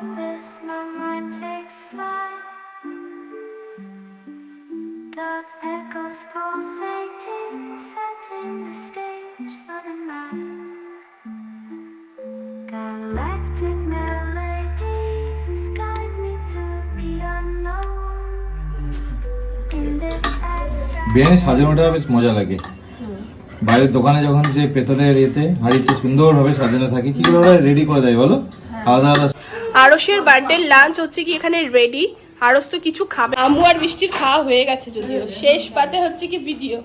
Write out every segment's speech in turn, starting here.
abyss, my mind takes flight. Dark echoes pulsating, setting the stage for the night. Galactic melodies guide me through the unknown. In this abstract. Biryani সাজানোটা বেশ মজা লাগে বাইরের দোকানে যখন যে পেতলের ইয়েতে হাড়িতে সুন্দরভাবে সাজানো থাকে কি করে রেডি করে দেয় বলো আলাদা আলাদা আরসের বার্থডে লাঞ্চ হচ্ছে কি এখানে রেডি আরস তো কিছু খাবে। আমু আর বৃষ্টির খাওয়া হয়ে গেছে যদিও। শেষ পাতে হচ্ছে কি ভিডিও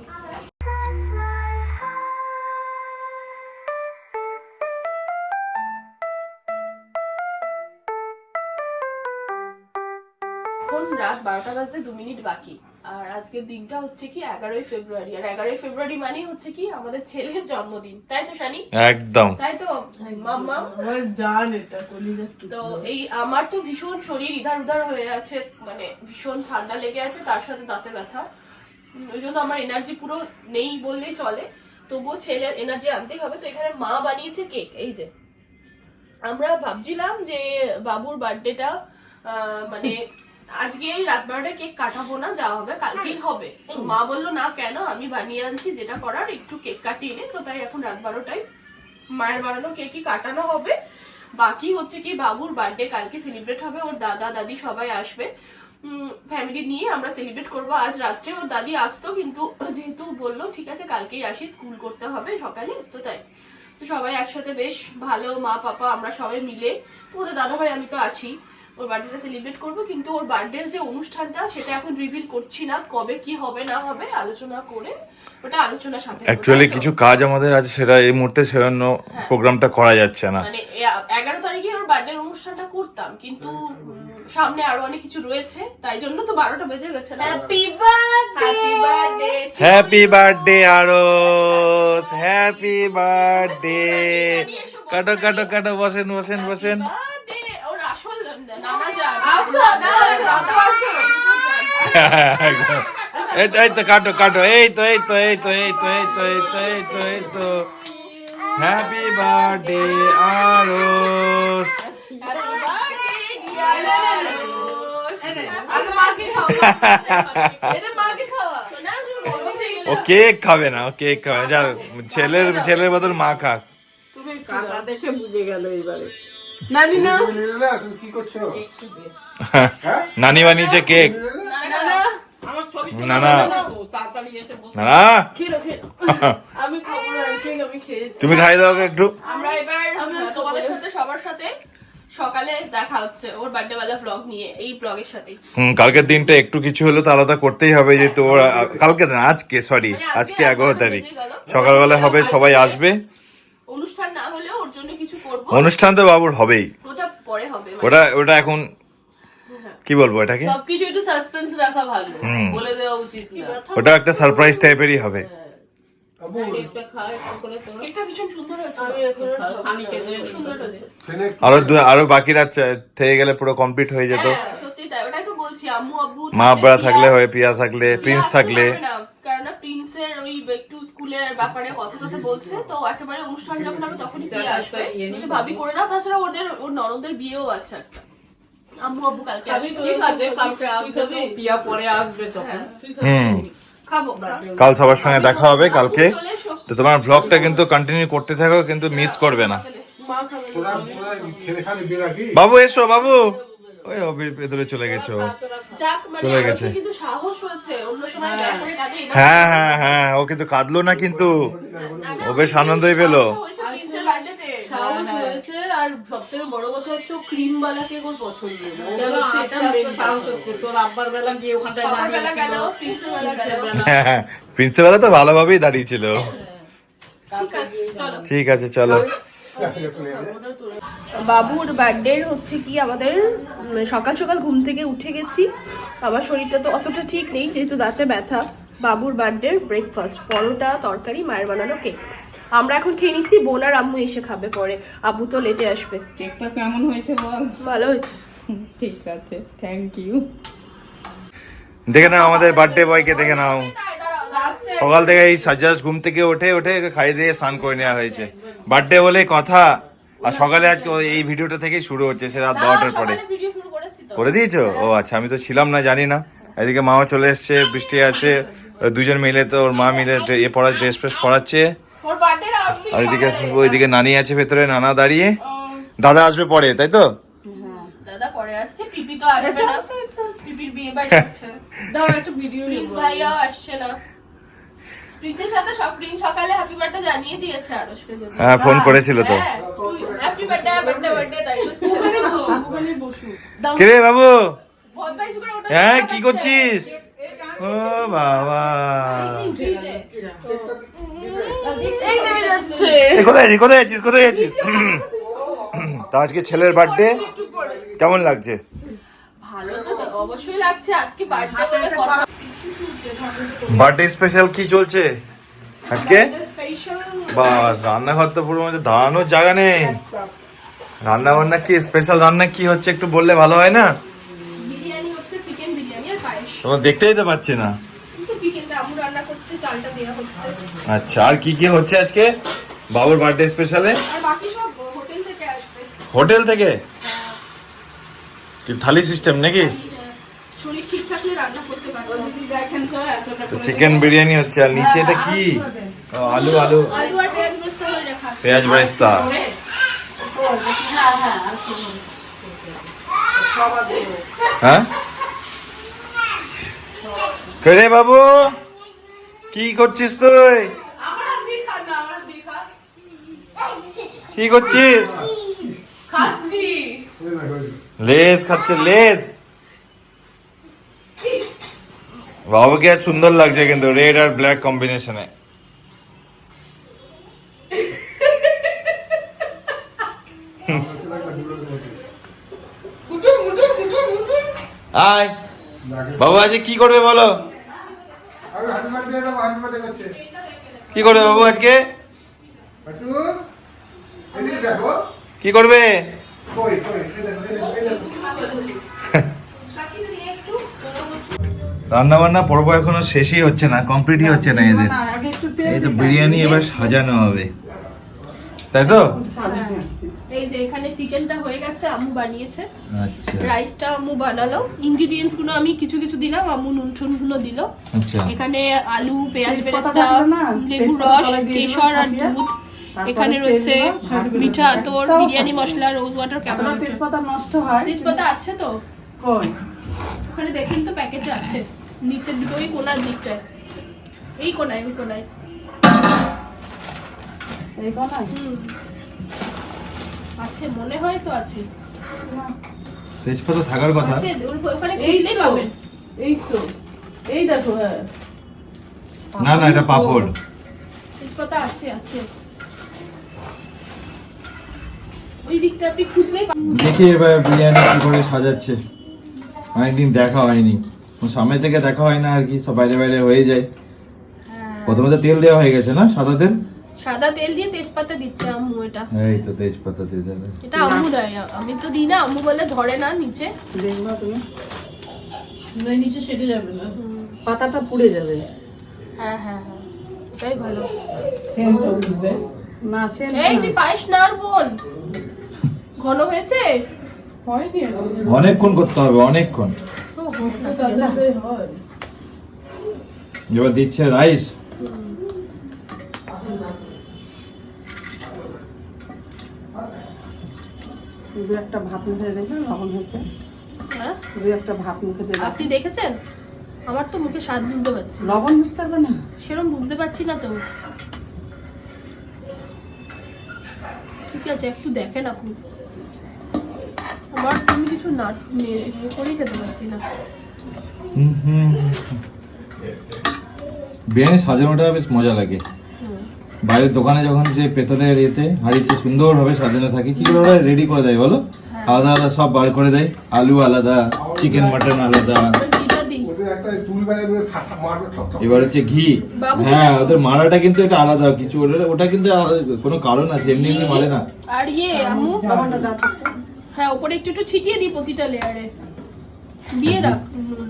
রাত বারোটা বাজতে দু মিনিট বাকি। আর আজকের দিনটা হচ্ছে কি এগারোই ফেব্রুয়ারি। আর এগারোই ফেব্রুয়ারি মানে হচ্ছে কি আমাদের ছেলের জন্মদিন। তাই তো শানি? একদম। তাই তো মাম্মা? জান এটা তো এই আমার তো ভীষণ শরীর ইধার উধার হয়ে আছে মানে ভীষণ ঠান্ডা লেগে আছে তার সাথে দাঁতে ব্যথা। ওই জন্য আমার এনার্জি পুরো নেই বললেই চলে। তবুও ছেলের এনার্জি আনতেই হবে। তো এখানে মা বানিয়েছে কেক এই যে। আমরা ভাবছিলাম যে বাবুর বার্থডেটা মানে আজকে রাত বারোটায় কেক কাটাবো না, যা হবে, কালকেই হবে। মা বলল, না, কেন? আমি বানিয়ে আনছি, যেটা করার, একটু কেক কাটিয়ে নে। তো তাই এখন রাত বারোটায় মায়ের বানানো কেকই কাটানো হবে। বাকি হচ্ছে কি, বাবুর বার্থডে কালকে সেলিব্রেট হবে, ওর দাদা, দাদি সবাই আসবে। ফ্যামিলি নিয়ে আমরা সেলিব্রেট করব আজ রাত্রে। ওর দাদি আসতো, কিন্তু যেহেতু বলল, ঠিক আছে, কালকেই আসি, স্কুল করতে হবে সকালে। তো তাই। তো সবাই একসাথে বেশ ভালো, মা, পাপা, আমরা সবাই মিলে। তো ওদের দাদা ভাই আমি তো আছি। ওর বার্থডেটা সেলিব্রেট করব কিন্তু ওর বার্থডের যে অনুষ্ঠানটা সেটা এখন রিভিল করছি না কবে কি হবে না হবে আলোচনা করে ওটা আলোচনা সাপেক্ষ অ্যাকচুয়ালি কিছু কাজ আমাদের আছে সেটা এই মুহূর্তে সেজন্য প্রোগ্রামটা করা যাচ্ছে না। মানে এগারো তারিখে ওর বার্থডে অনুষ্ঠানটা করতাম কিন্তু সামনে আরও অনেক কিছু রয়েছে তাই জন্য তো বারোটা বেজে গেছে happy birthday happy birthday happy birthday আরস হ্যাপি বার্থডে কাটো কাটো কাটো বসেন বসেন বসেন বার্থডে ওর আসল নানা যান এই তো এই তো কাটো কাটো। এই তো এই তো এই তো এই তো এই তো এই তো এই তো এই তো। হ্যাপি বার্থডে আরস ও কেক খাবে না ও কেক খাবে না। যার ছেলের ছেলের বদল মা খাক। তুমি কাকা দেখে বুঝে গেল এইবারে। নানি না? তুমি কি করছ? হ্যাঁ? নানি বানিয়েছে কেক। না? না না তুমি খাই দাও একটু আমরা এবার তোমাদের সাথে সবার সাথে সকালে দেখা হচ্ছে ওর বার্থডে বেলা ব্লগ নিয়ে এই ব্লগের সাথেই। হুম কালকের দিনটা একটু কিছু হলো তো আলাদা করতেই হবে যেহেতু ওরা কালকে না আজকে সরি মানে আজকে এগারো তারিখ সকালবেলা হবে সবাই আসবে। অনুষ্ঠান না হলেও ওর জন্য কিছু করব। অনুষ্ঠান তো বাবুর হবেই। ওটা পরে হবে মানে ওটা ওটা এখন কি বলব এটাকে? সবকিছু একটু সাসপেন্স রাখা ভালো। হুম। বলে দেওয়া উচিত না। ওটা একটা সারপ্রাইজ টাইপেরই হবে। আবু কেকটা ভীষণ সুন্দর হয়েছে। সুন্দর হয়েছে। ট্রেনে আরও দু- আরও বাকিরা থেকে গেলে পুরো কমপ্লিট হয়ে যেত। হ্যাঁ, সত্যি তাই। ওটাই তো বলছি আম্মু আব্বু মা আব্বা থাকলে হয়ে পিয়া থাকলে প্রিন্স থাকলে। প্রিন্সের ওই একটু স্কুলের ব্যাপারে কথা টথা বলছে তো একেবারে অনুষ্ঠান যখন হবে তখনই প্রিয়া আসবে। কিছু ভাবি করে না তাছাড়া ওদের ওর ননদের বিয়েও আছে একটা। আম্মু আব্বু কালকে আসবে। ঠিক আছে কালকে আসবে তো পিয়া পরে আসবে তখন। হুম। খাব। কাল সবার সঙ্গে দেখা হবে কালকে। তো তোমার ব্লগটা কিন্তু কন্টিনিউ করতে থাকো কিন্তু মিস করবে না। বাবু এসো বাবু। ওই ভেতরে চলে গেছে চলে গেছে। হ্যাঁ। হ্যাঁ হ্যাঁ ও কিন্তু কাঁদলো না কিন্তু। ও বেশ আনন্দই পেল। প্রিন্সিপাল তো ভালোভাবেই দাঁড়িয়েছিল। ঠিক আছে চলো। বাবুর বার্থডে হচ্ছে কি আমাদের সকাল সকাল ঘুম থেকে উঠে গেছি। আমার শরীরটা তো অতটা ঠিক নেই যেহেতু দাঁতে ব্যথা। বাবুর বার্থডে ব্রেকফাস্ট পরোটা তরকারি মায়ের বানানো কেক আমরা এখন খেয়ে নিচ্ছি বোন আর আম্মু এসে খাবে পরে। আব্বু তো লেটে আসবে। কেকটা কেমন হয়েছে বল? ভালো হয়েছে। ঠিক আছে থ্যাংক ইউ দেখে নাও আমাদের বার্থডে বয়কে দেখে নাও। সকাল থেকে এই সাজ্জাদ ঘুম থেকে ওঠে ওঠে খাই দিয়ে স্নান করে নেওয়া হয়েছে। বার্থডে বলে কথা। আর সকালে আজকে ওই- এই ভিডিওটা থেকেই শুরু হচ্ছে সে রাত বারোটার পরে। ভিডিও শুরু করেছি তো। করে দিয়েছ? ও আচ্ছা আমি তো ছিলাম না জানি না। এদিকে মাও চলে এসছে বৃষ্টি আছে। দুজন মিলে তো ওর মা মিলে এ পড়া ড্রেস ফ্রেস পড়াচ্ছে। আর ওইদিকে ওইদিকে নানি আছে ভেতরে নানা দাঁড়িয়ে। দাদা আসবে পরে তাই তো? দাদা পরে আসছে পিপি তো আসবে না। পিপির বিয়ে বাড়ি আছে। দাও একটা ভিডিও ভাইয়াও আসছে না। প্রিন্সের সাথে সব প্রিন্স সকালে হ্যাপি বার্থডে জানিয়ে দিয়েছে আরশকে যদি। হ্যাঁ ফোন করেছিল তো। হ্যাপি বার্থডে বার্থডে বার্থডে তাই ওখানে বসু ওখানে বসু কে রে বাবু? হ্যাঁ কি করছিস? ও বাবা। এই নেমে যাচ্ছে। কোথায় আছিস? কোথায় আছিস? কোথায় আছিস? তা আজকে ছেলের বার্থডে কেমন লাগছে? ভালো তো অবশ্যই লাগছে। আজকে বার্থডে কথা বার্থডে স্পেশাল কি চলছে? আজকে? বাস রান্নাঘর তো পুরো মধ্যে দাঁড়ানোর জায়গা নেই। রান্না বান্না কি স্পেশাল রান্না কি হচ্ছে একটু বললে ভালো হয় না? তোমার দেখতেই তো পাচ্ছি না। আচ্ছা আর কি কি হচ্ছে আজকে? বাবুর বার্থডে স্পেশালে হোটেল থেকে থেকে? কি থালি সিস্টেম নাকি? শরীর ঠিক থাকলে রান্না তো চিকেন বিরিয়ানি হচ্ছে আর নিচে এটা কি? আলু আলু। আলু পেঁয়াজ বেস্তা হয়ে বেরেস্তা হ্যাঁ? রে বাবু? কি করছিস তুই? আমার দেখা না আমার দেখা কি করছিস? লেজ খাচ্ছে লেজ। বাবুকে আজ সুন্দর লাগছে কিন্তু রেড আর ব্ল্যাক কম্বিনেশনে আয়। বাবু আজকে কি করবে বলো? কি করবে বাবু আজকে? কি করবে? কই কই এই দেখো এই দেখো, এই দেখো কাছি যদি একটু রান্না বান্না পর্ব এখনও শেষই হচ্ছে না কমপ্লিটই হচ্ছে না এদের। এই তো বিরিয়ানি এবার সাজানো হবে। তাই তো? এই যে এখানে চিকেনটা হয়ে গেছে আম্মু বানিয়েছে। আচ্ছা। রাইসটা আম্মু বানালো। ইনগ্রিডিয়েন্টসগুলো আমি কিছু কিছু দিলাম আম্মু নুন ঠুনগুলো দিল। আচ্ছা। এখানে আলু পেঁয়াজ তেজপাতা বেরেস্তা লেবু রস কেশর আর দুধ। এখানে রয়েছে মিঠা। আতর বিরিয়ানি মশলা রোজ ওয়াটার কেমন তেজপাতা নষ্ট হয়। তেজপাতা আছে তো? কই? ওখানে দেখেন তো প্যাকেটে আছে। নিচের দিকে ওই কোনার দিকটায়। এই কোনায় ওই কোনায়। এই কোনায়? হুম। আছে মনে হয় তো আছে। তেজপাতা থাকার কথা। আছে ওর- ওখানে এই খুঁজলেই তো পাবেন। এই তো। এই দেখো হ্যাঁ। না না এটা পাপড়। তেজপাতা আছে আছে। ওই দিকটা আপনি খুঁজলেই পাবেন। দেখি এবার বিরিয়ানি কি করে সাজাচ্ছে। অনেকদিন দেখা হয়নি। সামনে থেকে দেখা হয় না আর কি সব বাইরে বাইরে হয়ে যায়। প্রথমে তো তেল দেওয়া হয়ে গেছে না সাদা তেল? সাদা তেল দিয়ে তেজপাতা দিচ্ছে আম্মু এটা। এই তো তেজপাতা দিয়ে দেবে এটা আম্মু দেয় আমি তো দিই না আম্মু বলে ধরে না নিচে। দেখবা তুমি। না নিচে সেটে যাবে না। পাতাটা পুড়ে যাবে। হ্যাঁ হ্যাঁ হ্যাঁ এটাই ভালো। না এই পায়েস ঘন হয়েছে। অনেকক্ষণ করতে হবে অনেকক্ষণ। হয় এবার দিচ্ছে রাইস। দু একটা ভাত মুখে লবণ হয়েছে। হ্যাঁ? দু একটা ভাত মুখে দেবে আপনি দেখেছেন? আমার তো মুখে স্বাদ বুঝতে পারছি লবণ বুঝতে পারবে না? সেরকম বুঝতে পারছি না তো। ঠিক আছে একটু দেখেন আপনি। আমার তুমি কিছু না নে- ইয়ে খেতে পারছি না। বিরিয়ানি সাজানোটা বেশ মজা লাগে। বাইরের দোকানে যখন যে পেতলের এতে হাড়িতে সুন্দরভাবে সাজানো থাকে কি করে ওরা রেডি করে দেয় বলো? আলাদা আলাদা সব বার করে দেয় আলু আলাদা চিকেন মাটন আলাদা। এবার এবার হচ্ছে ঘি। হ্যাঁ ওদের মারাটা কিন্তু এটা আলাদা কিছু। ওটা ওটা কিন্তু আলাদা- কোনো কারণ আছে এমনি এমনি মারে না। আর ইয়ে হ্যাঁ উপরে একটু একটু ছিটিয়ে দিই প্রতিটা লেয়ারে দিয়ে রাখ। হুম।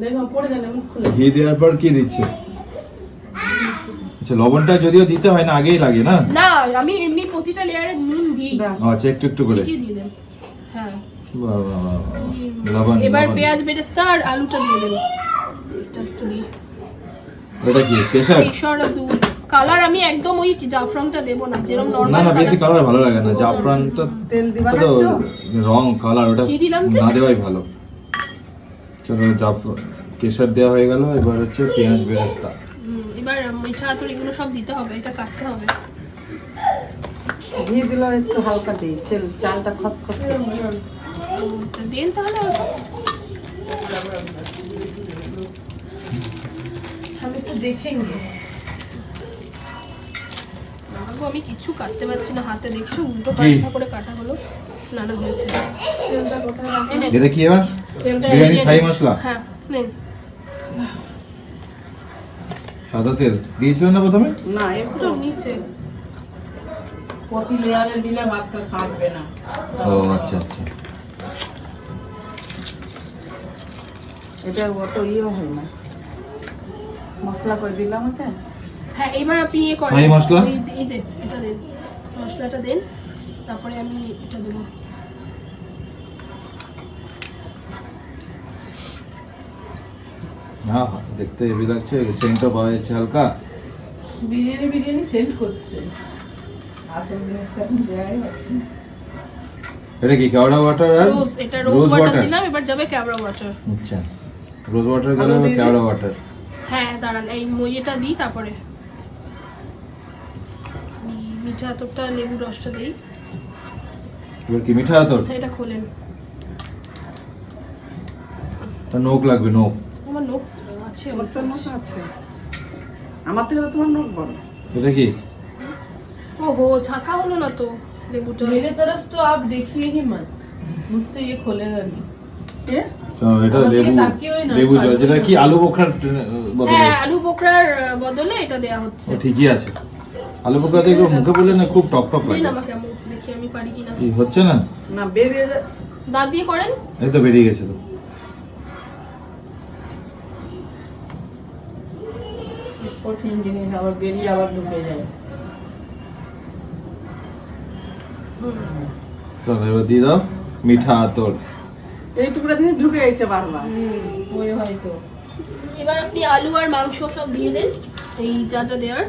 দেখো পড়ে যাবে মুখ খুলে ঘি দেওয়ার পর কি দিচ্ছে? আচ্ছা লবণটা যদিও দিতে হয় না আগেই লাগে না? না আমি এমনি প্রতিটা লেয়ারে নুন দিই। আচ্ছা একটু একটু করে। দিয়ে দেন হ্যাঁ। এবার পেঁয়াজ বেরেস্তা আর আলুটা দিয়ে দেবো। এটা একটু দিই। এটা কি কেশর? কেশর আর দুধ। কালার আমি একদম ওই জাফরানটা দেবো না যেরকম নরমাল না না বেশি কালার ভালো লাগে না জাফরানটা তেল দিবা না তো? রং কালার ওটা কি দিলাম যে? না দেওয়াই ভালো চলো জাফরান কেশর দেওয়া হয়ে গেল এবার হচ্ছে পেঁয়াজ বেরেস্তা এবার মিঠা আতর এগুলো সব দিতে হবে এটা কাটতে হবে ঘি দিল একটু হালকা দিই চেল চালটা খসখস। তো দেন তাহলে। আমি একটু দেখে আমি কিছু কাটতে পারছি না হাতে দেখছ উল্টো? পাল্টা করে কাটা হলো না না হয়েছে। এটা কি এবার? বিরিয়ানি শাহি মশলা? হ্যাঁ নেন। সাদা তেল। দিয়েছিলেন না প্রথমে? না একটু নিচে। প্রতি লেয়ারে দিলে ভাতটা খাটবে না। ও আচ্ছা আচ্ছা। এটা অত ইয়ে হয় না। মশলা করে দিলাম আমাকে হ্যাঁ এবার আপনি ইয়ে করেন। মশলা? এই- যে এটা দেন। মশলাটা দেন তারপরে আমি এটা দেবো। না দেখতে হেভি লাগছে সেন্টও পাওয়া যাচ্ছে হালকা। বিরিয়ানি বিরিয়ানি সেন্ড করছে। এটা কি কেওড়া ওয়াটার আর রোজ এটা রোজ ওয়াটার দিলাম এবার যাবে ক্যাবরা ওয়াটার আচ্ছা। রোজ ওয়াটার গেল কেওড়া ওয়াটার হ্যাঁ দাঁড়ান এই মইয়েটা দিই তারপরে। মিঠা আতরটা লেবু রসটা দিই এবার কি মিঠা আতর হ্যাঁ, এটা খোলেন আর নোক লাগবে নোক আমার নোখ আছে আমার অল্প তো নখ আছে। আছে আমার থেকে তো তোমার নখ বড় এটা কি ওহো ছাকা হলো না তো লেবুটা मेरे तरफ तो आप देखिए ही मत मुझसे ये खोलेगा नहीं কে তো এটা আমার দিকে লেবু তাকিয়েই না, লেবু জল কাটবে যেটা না। কি আলু বোখরার বদলে হ্যাঁ আলু বোকরার আহ, বদলে এটা দেয়া হচ্ছে ও ঠিকই আছে আলু বোখরা দেখবে মুখে বললে না খুব টক টক লাগে। আমি দেখি আমি পারি কিনা। কি হচ্ছে না? না বেরিয়ে দাঁত দিয়ে করেন। এই তো বেরিয়ে গেছে তো। কঠিন জিনিস আবার বেরিয়ে আবার ঢুকে যায়। চলো এবার দিয়ে দাও মিঠা আতর। এই টুকরা ঢুকে গেছে বারবার। ওই হয়তো। এবার আপনি আলু আর মাংস সব দিয়ে দেন এই যা যা দেওয়ার।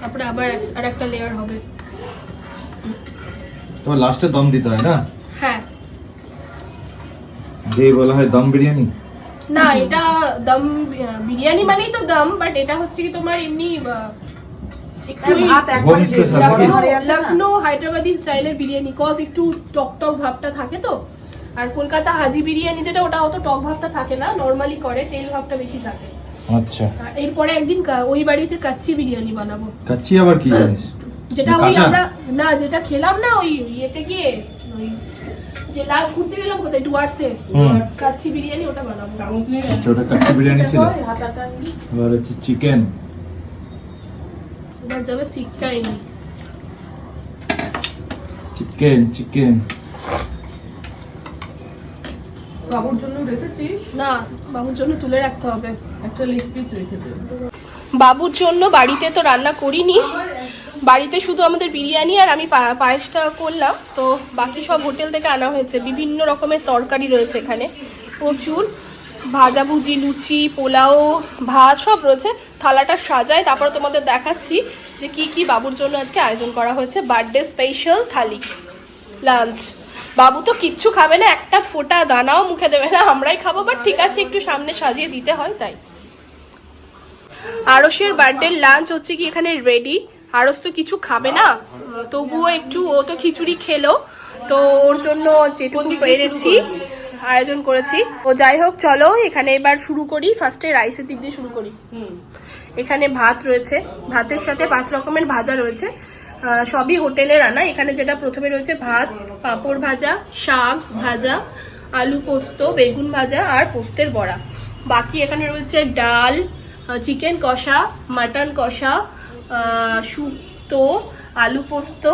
তারপরে আবার আর একটা লেয়ার হবে। তোমার লাস্টে দম দিতে হয় না? হ্যাঁ। বলা হয় দম বিরিয়ানি? না এটা দম বিরিয়ানি মানেই তো দম বাট এটা হচ্ছে কি তোমার এমনি? লখনৌ হায়দ্রাবাদি স্টাইলের বিরিয়ানি কজ একটু টক টক ভাবটা থাকে তো। আর কলকাতা হাজি বিরিয়ানি যেটা ওটা অত টক ভাবটা থাকে না নর্মালি করে তেল ভাবটা বেশি থাকে। আচ্ছা। এরপরে একদিন ওই বাড়িতে কাচ্চি বিরিয়ানি বানাবো। কাচ্চি আবার কি জিনিস? যেটা ওই আমরা না যেটা খেলাম না ওই ইয়েতে গিয়ে ওই যে লাস্ট ঘুরতে গেলাম কোথায়? ডুয়ার্সে। কাচ্চি বিরিয়ানি ওটা বানাবো। আচ্ছা ওটা কাচ্চি বিরিয়ানি ছিল। এবার হচ্ছে চিকেন। এবার যাবে চিক্কাইনি। Chicken chicken. বাবুর জন্য রেখেছিস না বাবুর জন্য তুলে রাখতে হবে। একটা লেগ পিস বাবুর জন্য বাড়িতে তো রান্না করিনি। বাড়িতে শুধু আমাদের বিরিয়ানি আর আমি পায়েসটা করলাম। তো বাকি সব হোটেল থেকে আনা হয়েছে। বিভিন্ন রকমের তরকারি রয়েছে এখানে। প্রচুর। ভাজাভুজি লুচি পোলাও ভাত সব রয়েছে। থালাটা সাজায় তারপর তোমাদের দেখাচ্ছি যে কি কি বাবুর জন্য আজকে আয়োজন করা হয়েছে। Birthday special thali lunch. বাবু তো কিচ্ছু খাবে না একটা ফোঁটা দানাও মুখে দেবে না আমরাই খাব বাট ঠিক আছে একটু সামনে সাজিয়ে দিতে হয় তাই। আরসের বার্থডে লাঞ্চ হচ্ছে কি এখানে রেডি আরস তো কিছু খাবে না তবুও একটু ও তো খিচুড়ি খেলো তো ওর জন্য যেটুকু পেরেছি আয়োজন করেছি। ও যাই হোক চলো এখানে এবার শুরু করি ফার্স্টে রাইসের দিক দিয়ে শুরু করি। এখানে ভাত রয়েছে ভাতের সাথে পাঁচ রকমের ভাজা রয়েছে। সবই হোটেলে আনা এখানে যেটা প্রথমে রয়েছে ভাত, পাঁপড় ভাজা, শাক ভাজা, আলু পোস্ত, বেগুন ভাজা আর পোস্তের বড়া। বাকি এখানে রয়েছে ডাল চিকেন কষা, মাটন কষা শুক্তো, আলু পোস্ত,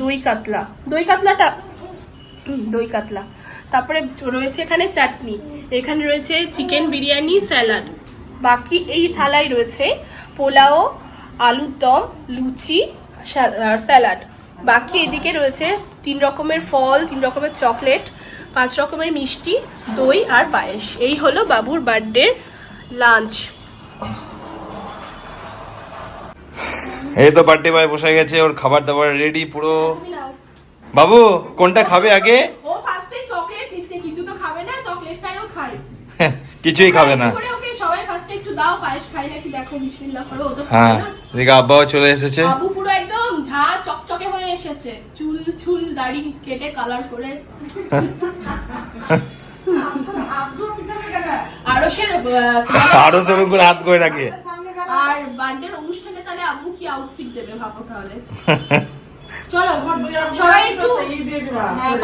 দই কাতলা। দই কাতলাটা দই কাতলা। তারপরে রয়েছে এখানে চাটনি। এখানে রয়েছে চিকেন বিরিয়ানি, স্যালাড। বাকি এই থালায় রয়েছে পোলাও, আলুর দম, লুচি স্যালাড। বাকি এদিকে রয়েছে তিন রকমের ফল তিন রকমের চকলেট পাঁচ রকমের মিষ্টি দই আর পায়েস। এই হলো বাবুর বার্থডে লাঞ্চ। এই তো বার্থডে বয় বসে গেছে ওর খাবার দাবার রেডি পুরো। বাবু কোনটা খাবে আগে? ও ফার্স্টে চকলেট নিচ্ছে কিছু তো খাবে না চকলেটটাও খায়। কিছুই খাবে না করে ওকে সবাই ফার্স্টে একটু দাও পায়েস খাই নাকি? দেখো বিসমিল্লাহ করো ও হ্যাঁ এদিকে আব্বাও চলে এসেছে। বাবু পুরো একদম ঝা চকচকে হয়ে এসেছে। চুল চুল দাড়ি কেটে কালার করে। আরও সে আরও করে হাত করে রাখে আর বার্থডে অনুষ্ঠানে তাহলে আবু কি আউটফিট দেবে ভাবো তাহলে? চলো সবাই একটু ই দিয়ে দিবা হ্যাঁ,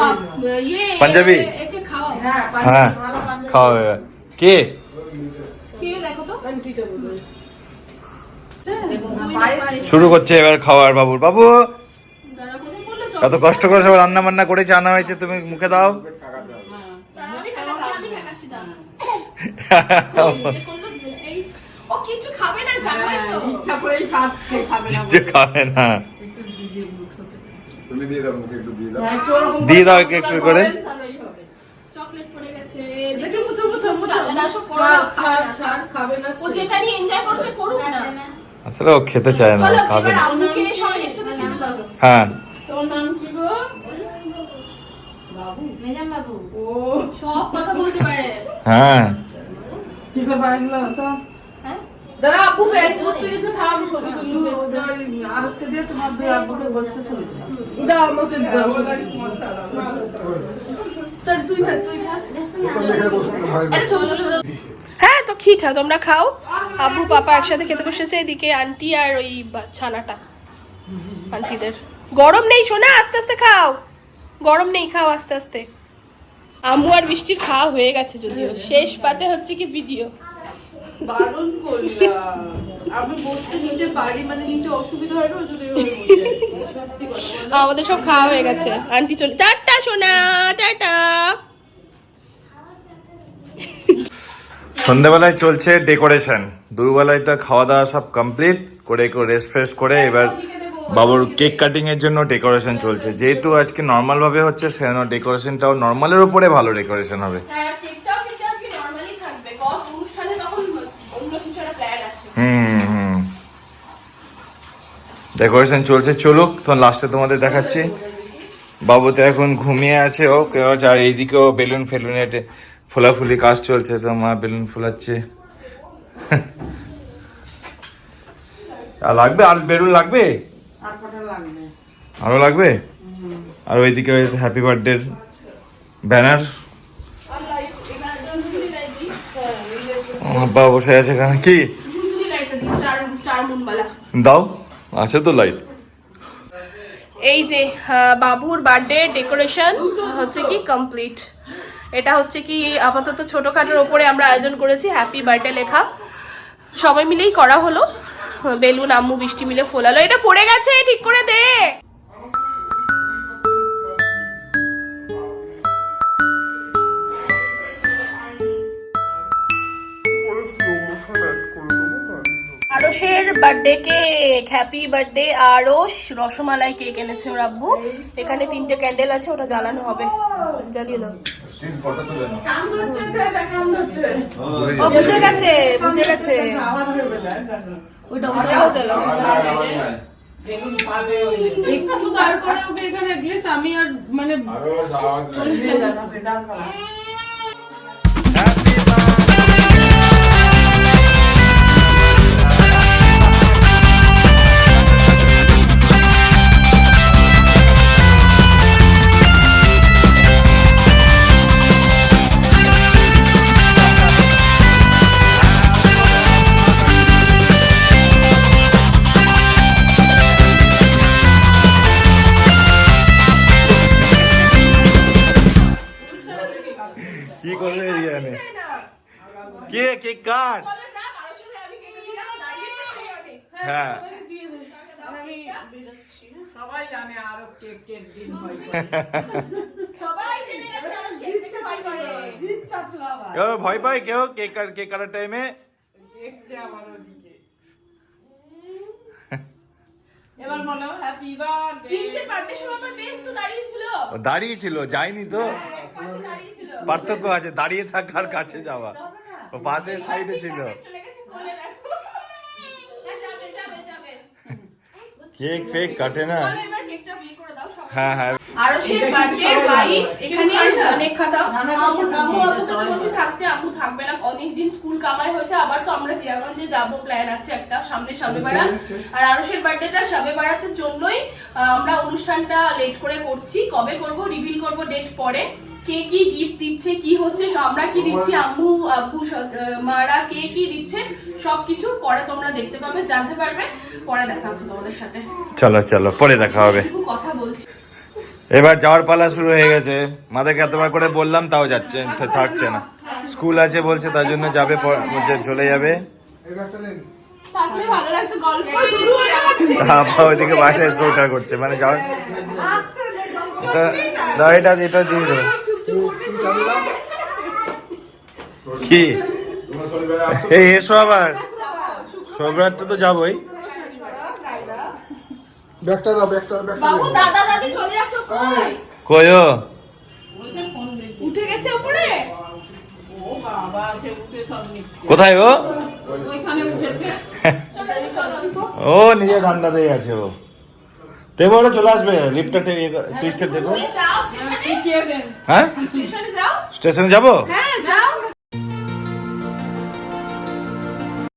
ইয়ে পাঞ্জাবি? একে হ্যাঁ হ্যাঁ পাঞ্জাবি ভালো পাঞ্জাবি। খাওয়া কে কে দেখো তো আন্টিটা বলবে পায়েস শুরু করছে এবার খাওয়ার বাবুর বাবু! এত কষ্ট করে সব রান্না বান্না করেছে আনা হয়েছে তুমি মুখে দাও। খাবে না জানোই তো। ইচ্ছা করেই খাচ্ছে খাবে না কিছু খাবে না। তুমি দিয়ে দাও একটু করে। চকলেট পড়ে গেছে দেখে মুছো মুছো মুছো না, সব পড়ে খাবে না, ও যেটা নিয়ে এনজয় করছে করুক না। আসলে ও খেতে চায় না খাবে হ্যাঁ। তোর নাম কি গো? ও। সব কথা বলতে পারে। হ্যাঁ। কি করবা এগুলো সব? হ্যাঁ? দাদা আপু প্যান্ট পরতে গেছে থাম ছবি তুই তুলবো দিয়ে তোমার দুই আব্বুকে বসতে চলে দাও আমাকে দাও। হ্যাঁ তো খিঠা তোমরা খাও। আব্বু পাপা একসাথে খেতে বসেছে এদিকে আন্টি আর ওই বা- ছানাটা আন্টিদের। গরম নেই শোনা আস্তে আস্তে খাও। গরম নেই খাও আস্তে আস্তে। আম্মু আর বৃষ্টির খাওয়া হয়ে গেছে যদিও। শেষ পাতে হচ্ছে কি ভিডিও বারণ করলাম। আমি বসতে নিচে পারি মানে নিচে অসুবিধা হয় না ওই জন্য এভাবে বসে আছি। সত্যি কথা আমাদের সব খাওয়া হয়ে গেছে। আন্টি চলে টাটা সোনা টাটা। সন্ধ্যাবেলায় চলছে ডেকোরেশন। দুপুরবেলায় তো খাওয়া দাওয়া সব কমপ্লিট। করে রেস্ট ফ্রেস্ট করে এবার বাবুর কেক কাটিং এর জন্য ডেকোরেশন চলছে। যেহেতু আজকে নর্মাল ভাবে হচ্ছে সেজন্য ডেকোরেশনটাও নর্মালের উপরে ভালো ডেকোরেশন হবে। হ্যাঁ কেকটাও কিন্তু আজকে নর্মালি থাকবে কত অনুষ্ঠানে তখন অন্য কিছু একটা প্ল্যান আছে হুম হুম ডেকোরেশন চলছে চলুক তখন লাস্টে তোমাদের দেখাচ্ছি। বাবু তো এখন ঘুমিয়ে আছে ও কেউ আর এইদিকেও বেলুন ফেলুনের ফোলাফুলি কাজ চলছে তো মা বেলুন ফুলাচ্ছে। আর লাগবে? আর বেলুন লাগবে? আর লাগবে? আরও ওইদিকে হ্যাপি বার্থডে ব্যানার বাবা বসে আছে এখানে কি? দাও। আছে তো লাইট এই যে বাবুর বার্থডে ডেকোরেশন হচ্ছে কি কমপ্লিট এটা হচ্ছে কি আপাতত ছোটখাটোর ওপরে আমরা আয়োজন করেছি হ্যাপি বার্থডে লেখা। সবাই মিলেই করা হলো। বেলুন, আম্মু, বৃষ্টি মিলে ফোলালো। এটা পড়ে গেছে, ঠিক করে দে। আরসের বার্থডে কেক হ্যাপি বার্থডে আরস রসমালাই কেক এনেছে ওর আব্বু। এখানে তিনটে ক্যান্ডেল আছে ওটা জ্বালানো হবে। জ্বালিয়ে দাও। ও বুঝে গেছে। বুঝে গেছে। ওটা ওটাও জ্বালাও। একটু দাঁড় করে ওকে এখানে অ্যাটলিস্ট আমি আর মানে কেক কাট হ্যাঁ সবাই জানে আরও কেকের দিন হয়। সবাই জেনে গেছে আরস কেক দেখে ভয় করে পায়। কেউ কেক কাট কেক কাটার টাইমে দেখছে আমার ওদিকে। এবার বলো হ্যাপি বার্থডে প্রিন্সের বার্থডে সময় আমার বেশ তো দাঁড়িয়ে ছিল দাঁড়িয়ে ছিল যায়নি তো? ছিল পার্থক্য আছে দাঁড়িয়ে থাকার কাছে যাওয়া। ও পাশে সাইডে ছিল। হ্যাঁ, কেক ফেক কাটে না। হ্যাঁ হ্যাঁ। আরও সে বার্থডে ভাইব এখানে অনেক খাতা। আম্মু আম্মু আব্বুকে বলছি থাকতে আম্মু থাকবে না। অনেকদিন স্কুল কামাই হয়েছে আবার তো আমরা জিয়াগঞ্জে যাব। প্ল্যান আছে একটা সামনে সাবে বারাত আর আরশের বার্থডেটা সাবে বারাতের জন্যই আমরা অনুষ্ঠানটা লেট করে করছি। কবে করব? রিভিল করব ডেট পরে। কে কি গিফট দিচ্ছে কি হচ্ছে আমরা কি দিচ্ছি? আম্মু আব্বু আহ, মারা কে কি দিচ্ছে সবকিছু পরে তোমরা দেখতে পাবে জানতে পারবে। পরে দেখা হচ্ছে তোমাদের সাথে। চলো চলো পরে দেখা হবে। কথা বলছি। এবার যাওয়ার পালা শুরু হয়ে গেছে। মাদেরকে এতবার করে বললাম তাও যাচ্ছে থাকছে না। স্কুল আছে বলছে তার জন্য যাবে চলে যাবে। আবার ওইদিকে বাইরে শোটা করছে মানে যাওয়ার এটা এটা এটা দিয়ে দেবে। কি? এই এসো আবার। সবরাত্রে তো যাবোই। ব্যাগটা দাও ব্যাগটা ব্যাগটা বাবু দাদা দাদি চলে যাচ্ছ কই কয়ো বলছে ফোন দেখবি। উঠে গেছে উপরে? ও বাবা সে উঠে সব কোথায় ও? ওইখানে উঠেছে। ও নিজে ধান্দাতেই আছে ও। দেবো ওরা চলে আসবে লিফটটা সুইচটা দেবো। স্টেশনে। হ্যাঁ? স্টেশনে স্টেশনে যাব? হ্যাঁ যাও।